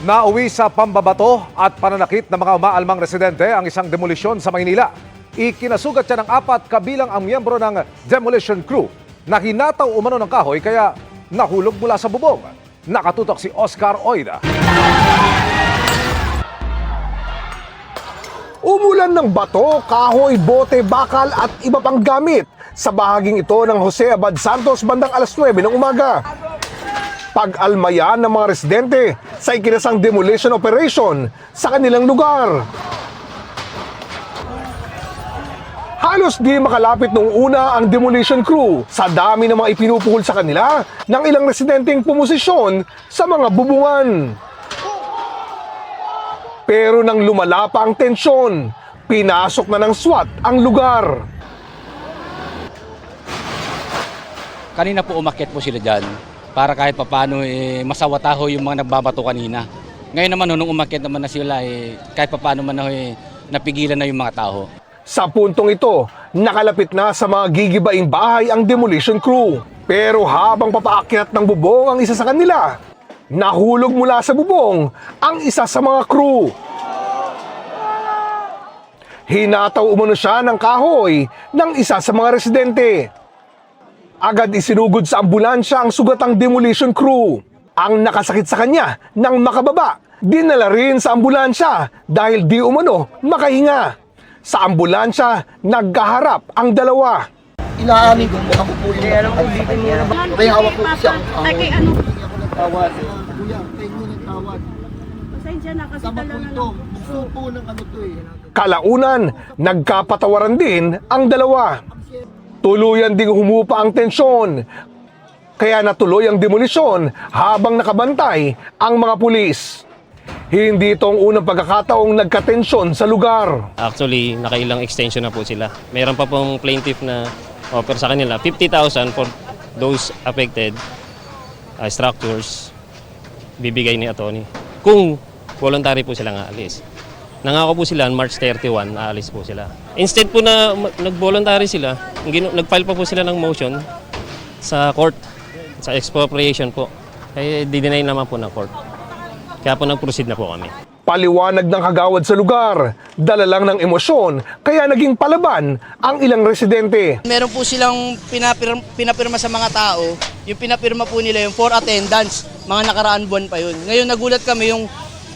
Nauwi sa pambabato at pananakit ng mga umaalmang residente ang isang demolisyon sa Maynila. Ikinasugat siya ng apat kabilang ang miyembro ng demolition crew na hinataw umano ng kahoy kaya nahulog mula sa bubong. Nakatutok si Oscar Oida. Umulan ng bato, kahoy, bote, bakal at iba pang gamit sa bahaging ito ng Jose Abad Santos bandang alas 9 ng umaga. Pag-almayan ng mga residente sa ikinasang demolition operation sa kanilang lugar. Halos di makalapit nung una ang demolition crew sa dami ng mga ipinupuhol sa kanila ng ilang residenteng pumosisyon sa mga bubungan. Pero nang lumala pa ang tensyon, pinasok na ng SWAT ang lugar. Kanina po umakyat po sila dyan para kahit papano eh, masawataho yung mga nagbabato kanina. Ngayon naman nung umakyat naman na sila eh, kahit papano man eh, napigilan na yung mga tao. Sa puntong ito, nakalapit na sa mga gigibaing bahay ang demolition crew. Pero habang papaakyat ng bubong ang isa sa kanila, nahulog mula sa bubong ang isa sa mga crew. Hinataw umano siya ng kahoy ng isa sa mga residente. Agad isinugod sa ambulansya ang sugatang demolition crew. Ang nakasakit sa kanya nang makababa, dinala rin sa ambulansya dahil di umano makahinga. Sa ambulansya, nagkaharap ang dalawa. inaamin ko po ako po yung alam ko dito mo may hawak ko siya Ay, kay ano? tawad kuya kayo mo ng tawad Pasensya na kasi ito lang. gusto po ng ano to eh Kalaunan, nagkapatawaran din ang dalawa. Tuluyan ding humupa ang tensyon. Kaya natuloy ang demolisyon habang nakabantay ang mga pulis. Hindi ito ang unang pagkakataong nagkatensyon sa lugar. Actually, nakailang extension na po sila. Meron pa pong plaintiff na offer sa kanila 50,000 for those affected uh, structures bibigay ni attorney. Kung voluntary po silang aalis. Nangako po sila March 31, aalis po sila. Instead po na nag-voluntary sila, nag-file pa po sila ng motion sa court, sa expropriation po. Kaya di-deny naman po ng court. Kaya po nag-proceed na po kami. Paliwanag ng kagawad sa lugar, dala lang ng emosyon, kaya naging palaban ang ilang residente. Meron po silang pinapirma, pinapirma sa mga tao. Yung pinapirma po nila yung for attendance. Mga nakaraan buwan pa yun. Ngayon nagulat kami yung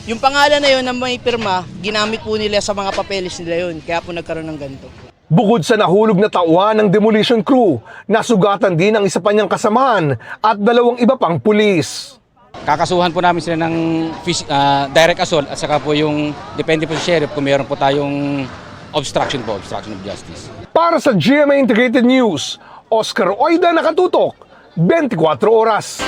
yung pangalan na yun na may pirma, ginamit po nila sa mga papeles nila yun. Kaya po nagkaroon ng ganito. Bukod sa nahulog na tauhan ng demolition crew, nasugatan din ang isa pa niyang kasamahan at dalawang iba pang pulis. Kakasuhan po namin sila ng ah, direct assault at saka po yung depende po sa sheriff kung meron po tayong obstruction po, obstruction of justice. Para sa GMA Integrated News, Oscar Oida nakatutok, 24 oras.